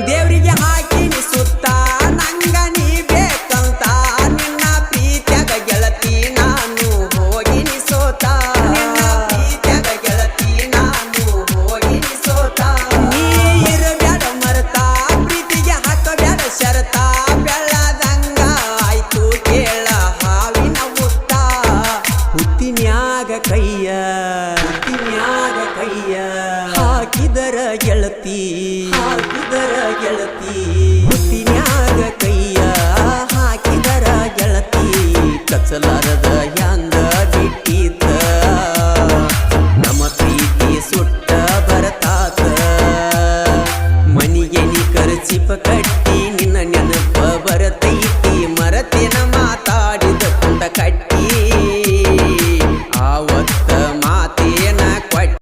ದೇವ್ರಿಗೆ ಹಾಕಿನಿ ಸುತ್ತ. ನಂಗ ನೀ ಬೇಕಂತ. ನಿನ್ನ ಪ್ರೀತ್ಯಾಗ ಗೆಳತಿ ನಾನು ಹೋಗಿನಿ ಸೋತ. ನಿನ್ನ ಪ್ರೀತ್ಯಾಗ ಗೆಳತಿ ನಾನು ಹೋಗಿನಿ ಸೋತ. ನೀ ಇರಬ್ಯಾಡ ಮರತ. ಪ್ರೀತಿಗೆ ಹಾಕಬ್ಯಾಡ ಶರತ. ಬೆಳ್ಳದಂಗ ಆಯ್ತು ಕೇಳ ಹಾವಿನ ಮುತ್ತ ಹುತ್ತಿನ್ಯಾಗ ಕೈಯ ಹುತ್ತಿನ್ಯಾಗ ಕೈಯ. ಹಾಕಿದರ ಗೆಳತಿ. ಗೆಳತಿ, ಹುಟ್ಟಿನ್ಯಾಗ ಕೈಯ ಹಾಕಿದರ ಗೆಳತಿ ಕಚಲಾರದ ಹ್ಯಾಂಗ ಬಿಟ್ಟಿದ್ದ? ನಮ್ಮ ಪ್ರೀತಿ ಸುಟ್ಟ ಬರತಾತ. ಮನಿಗೆ ನೀ ಕರಚಿಪ ಕಟ್ಟಿ, ನಿನ್ನ ನೆನಪ ಬರತೈತಿ. ಮರತೇನ ಮಾತಾಡಿದ ಕುಂಡ ಕಟ್ಟಿ